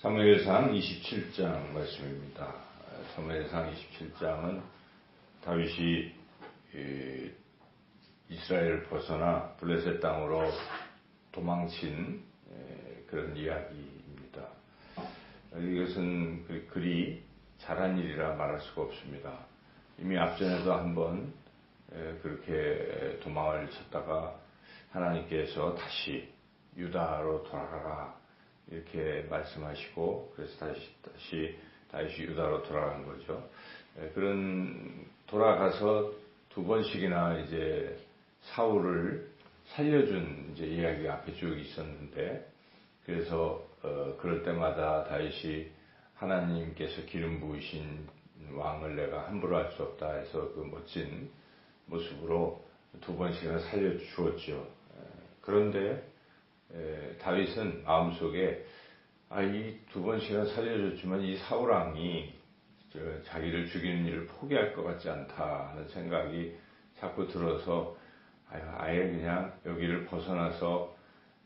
사무엘상 27장 말씀입니다. 사무엘상 27장은 다윗이 이스라엘을 벗어나 블레셋 땅으로 도망친 그런 이야기입니다. 이것은 그리 잘한 일이라 말할 수가 없습니다. 이미 앞전에도 한번 그렇게 도망을 쳤다가 하나님께서 다시 유다로 돌아가라 이렇게 말씀하시고 그래서 다시 다시 다시 유다로 돌아간 거죠. 예, 그런 돌아가서 두 번씩이나 이제 사울을 살려준 이제 이야기가 앞에 쭉 있었는데 그래서 어 그럴 때마다 다윗이 하나님께서 기름 부으신 왕을 내가 함부로 할 수 없다 해서 그 멋진 모습으로 두 번씩이나 살려 주었죠. 예, 그런데 에, 다윗은 마음속에 아, 이 두 번씩이나 살려줬지만 이 사울왕이 자기를 죽이는 일을 포기할 것 같지 않다 하는 생각이 자꾸 들어서 아예 그냥 여기를 벗어나서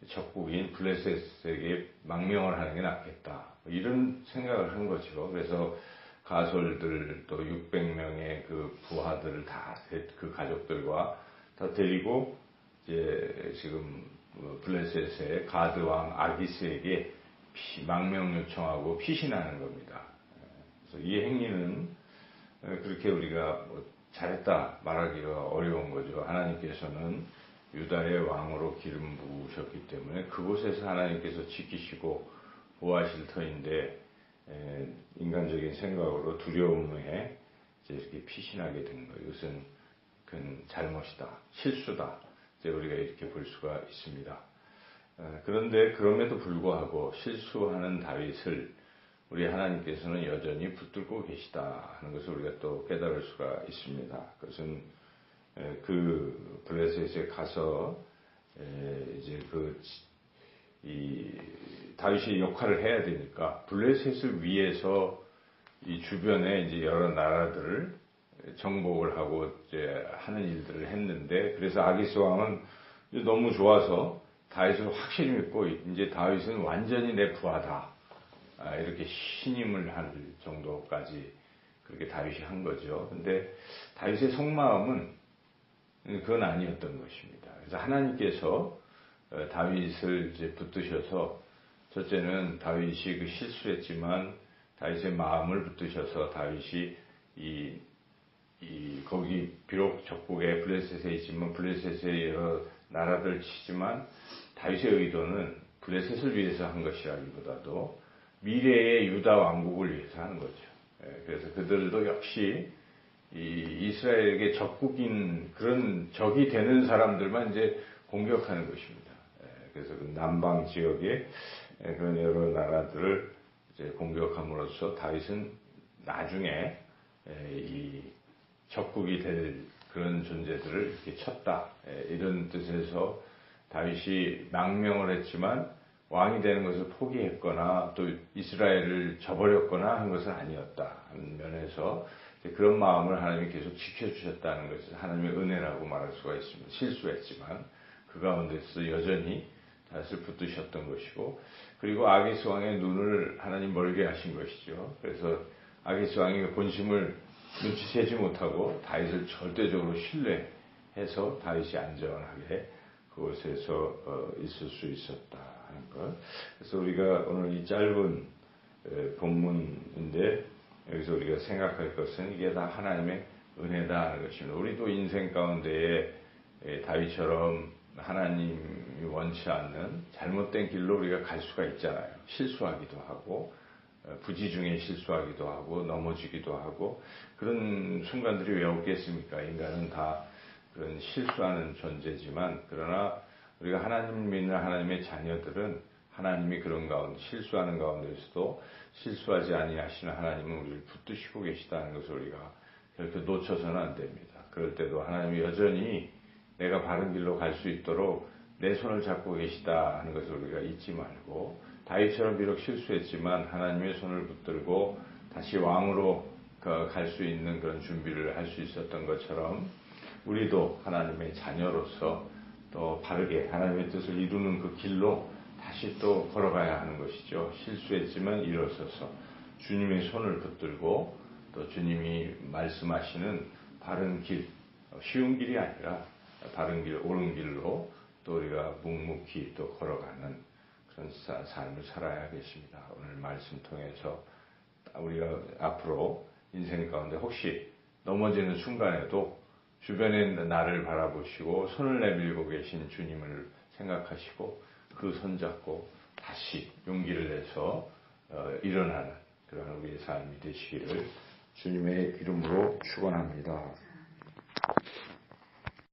적국인 블레셋에게 망명을 하는 게 낫겠다. 뭐 이런 생각을 한 거죠. 그래서 가솔들 또 600명의 그 부하들을 다 그 가족들과 다 데리고 이제 지금 뭐 블레셋의 가드왕 아기스에게 망명 요청하고 피신하는 겁니다. 그래서 이 행위는 그렇게 우리가 뭐 잘했다 말하기가 어려운 거죠. 하나님께서는 유다의 왕으로 기름 부으셨기 때문에 그곳에서 하나님께서 지키시고 보호하실 터인데 인간적인 생각으로 두려움에 이렇게 피신하게 된 거예요. 이것은 그 잘못이다, 실수다. 우리가 이렇게 볼 수가 있습니다. 어, 그런데 그럼에도 불구하고 실수하는 다윗을 우리 하나님께서는 여전히 붙들고 계시다 하는 것을 우리가 또 깨달을 수가 있습니다. 그것은 그 블레셋에 가서 이제 그이 다윗이 역할을 해야 되니까 블레셋을 위해서 이 주변에 이제 여러 나라들을 정복을 하고 이제 하는 일들을 했는데 그래서 아기스 왕은 너무 좋아서 다윗을 확실히 믿고 이제 다윗은 완전히 내 부하다 아, 이렇게 신임을 할 정도까지 그렇게 다윗이 한 거죠. 근데 다윗의 속마음은 그건 아니었던 것입니다. 그래서 하나님께서 어, 다윗을 이제 붙드셔서 첫째는 다윗이 그 실수했지만 다윗의 마음을 붙드셔서 다윗이 이, 이 거기 비록 적국에 블레셋에 있지만 블레셋의 여러 나라들 치지만 다윗의 의도는 블레셋을 위해서 한 것이라기보다도 미래의 유다 왕국을 위해서 하는 거죠. 예, 그래서 그들도 역시 이 이스라엘에게 적국인 그런 적이 되는 사람들만 이제 공격하는 것입니다. 예, 그래서 그 남방 지역의 그런 여러 나라들을 이제 공격함으로써 다윗은 나중에 예, 이 적국이 될 그런 존재들을 이렇게 쳤다 이런 뜻에서 다윗이 망명을 했지만 왕이 되는 것을 포기했거나 또 이스라엘을 저버렸거나 한 것은 아니었다 하는 면에서 그런 마음을 하나님이 계속 지켜주셨다는 것을 하나님의 은혜라고 말할 수가 있습니다. 실수했지만 그 가운데서 여전히 다윗을 붙드셨던 것이고 그리고 아기스 왕의 눈을 하나님 멀게 하신 것이죠. 그래서 아기스 왕이 본심을 눈치채지 못하고 다윗을 절대적으로 신뢰해서 다윗이 안전하게 그곳에서 어, 있을 수 있었다 하는 것. 그래서 우리가 오늘 이 짧은 본문인데 여기서 우리가 생각할 것은 이게 다 하나님의 은혜다 하는 것입니다. 우리도 인생 가운데에 다윗처럼 하나님이 원치 않는 잘못된 길로 우리가 갈 수가 있잖아요. 실수하기도 하고 어, 부지 중에 실수하기도 하고 넘어지기도 하고 그런 순간들이 왜 없겠습니까? 인간은 다 그런 실수하는 존재지만 그러나 우리가 하나님 믿는 하나님의 자녀들은 하나님이 그런 가운데 실수하는 가운데서도 실수하지 아니하시는 하나님은 우리를 붙드시고 계시다는 것을 우리가 결코 놓쳐서는 안 됩니다. 그럴 때도 하나님이 여전히 내가 바른 길로 갈 수 있도록 내 손을 잡고 계시다 하는 것을 우리가 잊지 말고 다윗처럼 비록 실수했지만 하나님의 손을 붙들고 다시 왕으로 갈 수 있는 그런 준비를 할 수 있었던 것처럼 우리도 하나님의 자녀로서 또 바르게 하나님의 뜻을 이루는 그 길로 다시 또 걸어가야 하는 것이죠. 실수했지만 일어서서 주님의 손을 붙들고 또 주님이 말씀하시는 바른 길, 쉬운 길이 아니라 바른 길, 옳은 길로 또 우리가 묵묵히 또 걸어가는 그런 삶을 살아야겠습니다. 오늘 말씀 통해서 우리가 앞으로 인생 가운데 혹시 넘어지는 순간에도 주변에 나를 바라보시고 손을 내밀고 계신 주님을 생각하시고 그 손잡고 다시 용기를 내서 어, 일어나는 그런 우리의 삶이 되시기를 주님의 이름으로 축원합니다.